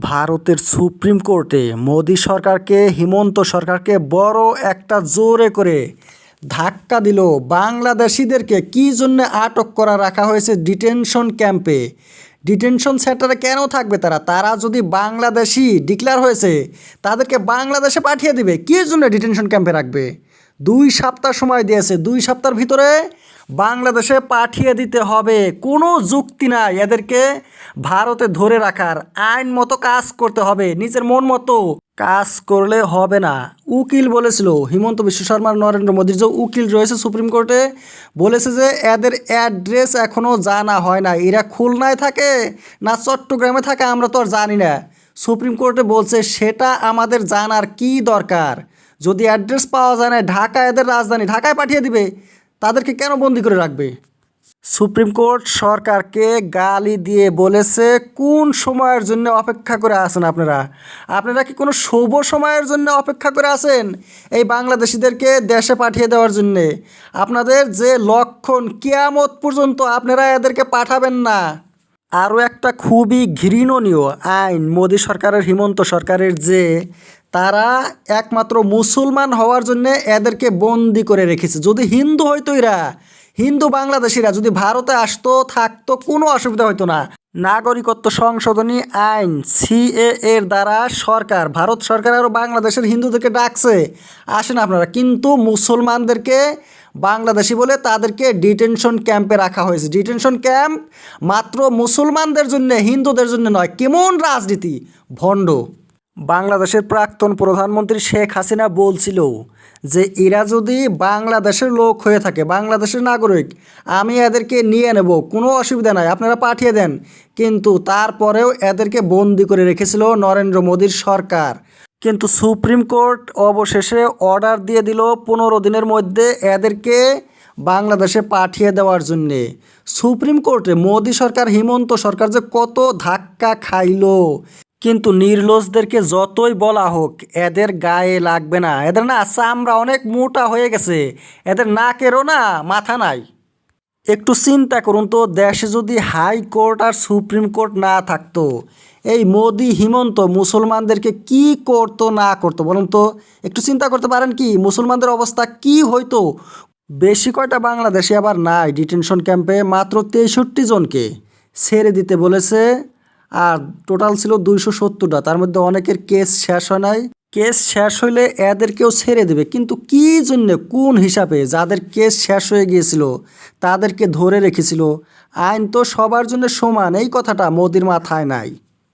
ভারতের সুপ্রিম কোর্টে মোদী সরকারকে, হিমন্ত সরকারকে বড় একটা জোরে করে ধাক্কা দিল। বাংলাদেশিদেরকে কী জন্য আটক করা রাখা হয়েছে ডিটেনশন ক্যাম্পে? ডিটেনশন সেন্টারে কেন থাকবে তারা? তারা যদি বাংলাদেশি ডিক্লেয়ার হয়েছে, তাদেরকে বাংলাদেশে পাঠিয়ে দিবে, কী জন্য ডিটেনশন ক্যাম্পে রাখবে? দুই সপ্তাহ সময় দিয়েছে। দুই সপ্তাহের ভিতরে বাংলাদেশে পাঠিয়ে দিতে হবে। কোনো যুক্তি নাই। এদেরকে ভারতে ধরে রাখার আইন মতো কাজ করতে হবে। নিজের মন মতো কাজ করলে হবে না। উকিল বলেছিল, হিমন্ত বিশ্ব শর্মা, নরেন্দ্র মোদীর যে উকিল রয়েছে সুপ্রিম কোর্টে, বলেছে যে এদের অ্যাড্রেস এখনও জানা হয় না এরা খুলনায় থাকে না চট্টগ্রামে থাকে আমরা তো আর জানি না। সুপ্রিম কোর্টে বলছে, সেটা আমাদের জানার কি দরকার? যদি অ্যাড্রেস পাওয়া যায় না, ঢাকা এদের রাজধানী, ঢাকায় পাঠিয়ে দিবে, তাদেরকে কেন বন্দি করে রাখবে? সুপ্রিম কোর্ট সরকারকে গালি দিয়ে বলেছে, কোন সময়ের জন্য অপেক্ষা করে আছেন আপনারা? আপনারা কি কোনো শুভ সময়ের জন্য অপেক্ষা করে আছেন? এই বাংলাদেশিদেরকে দেশে পাঠিয়ে দেওয়ার জন্যে। আপনাদের যে লক্ষণ কেয়ামত পর্যন্ত আপনারা এদেরকে পাঠাবেন না। আরও একটা খুবই ঘৃণনীয় আইন মোদী সরকারের, হিমন্ত সরকারের যে তারা একমাত্র মুসলমান হওয়ার জন্য এদেরকে বন্দি করে রেখেছে। যদি হিন্দু হইতো এরা, হিন্দু বাংলাদেশিরা যদি ভারতে আসতো, থাকতো, কোনো অসুবিধা হতো না। নাগরিকত্ব সংশোধনী আইন সিএ এর দ্বারা সরকার, ভারত সরকার আরও বাংলাদেশের হিন্দুদেরকে ডাকছে। আসেন আপনারা, কিন্তু মুসলমানদেরকে বাংলাদেশি বলে তাদেরকে ডিটেনশন ক্যাম্পে রাখা হয়েছে। ডিটেনশন ক্যাম্প মাত্র মুসলমানদের জন্য, হিন্দুদের জন্য নয়, কেমন রাজনীতি? ভণ্ড। বাংলাদেশের প্রাক্তন প্রধানমন্ত্রী শেখ হাসিনা বলছিল যে, এরা যদি বাংলাদেশের লোক হয়ে থাকে, বাংলাদেশের নাগরিক, আমি এদেরকে নিয়ে নেব, কোনো অসুবিধা নাই, আপনারা পাঠিয়ে দেন। কিন্তু তারপরেও এদেরকে বন্দি করে রেখেছিল নরেন্দ্র মোদীর সরকার। কিন্তু সুপ্রিম কোর্ট অবশেষে অর্ডার দিয়ে দিল পনেরো দিনের মধ্যে এদেরকে বাংলাদেশে পাঠিয়ে দেওয়ার জন্যে। সুপ্রিম কোর্টে মোদী সরকার, হিমন্ত সরকার যে কত ধাক্কা খাইলো, কিন্তু নির্লজদেরকে যতই বলা হোক, এদের গায়ে লাগবে না। এদের না চামড়া অনেক মোটা হয়ে গেছে। এদের নাকেরও না মাথা নাই। একটু চিন্তা করুন তো, দেশে যদি হাই কোর্ট আর সুপ্রিম কোর্ট না থাকতো, এই মোদি, হিমন্ত মুসলমানদেরকে কি করতো না করতো, বলুন তো, একটু চিন্তা করতে পারেন কি, মুসলমানদের অবস্থা কি হইতো? বেশি কয়টা বাংলাদেশে আবার নাই ডিটেনশন ক্যাম্পে, মাত্র তেষট্টি জনকে ছেড়ে দিতে বলেছে, আর টোটাল ছিল দুইশো সত্তরটা, তার মধ্যে অনেকের কেস শেষ হয় নাই। কেস শেষ হইলে এদেরকেও ছেড়ে দেবে। কিন্তু কি জন্য, কোন হিসাবে? যাদের কেস শেষ হয়ে গিয়েছিল, তাদেরকে ধরে রেখেছিল। আইন তো সবার জন্য সমান, এই কথাটা মোদির মাথায় নাই।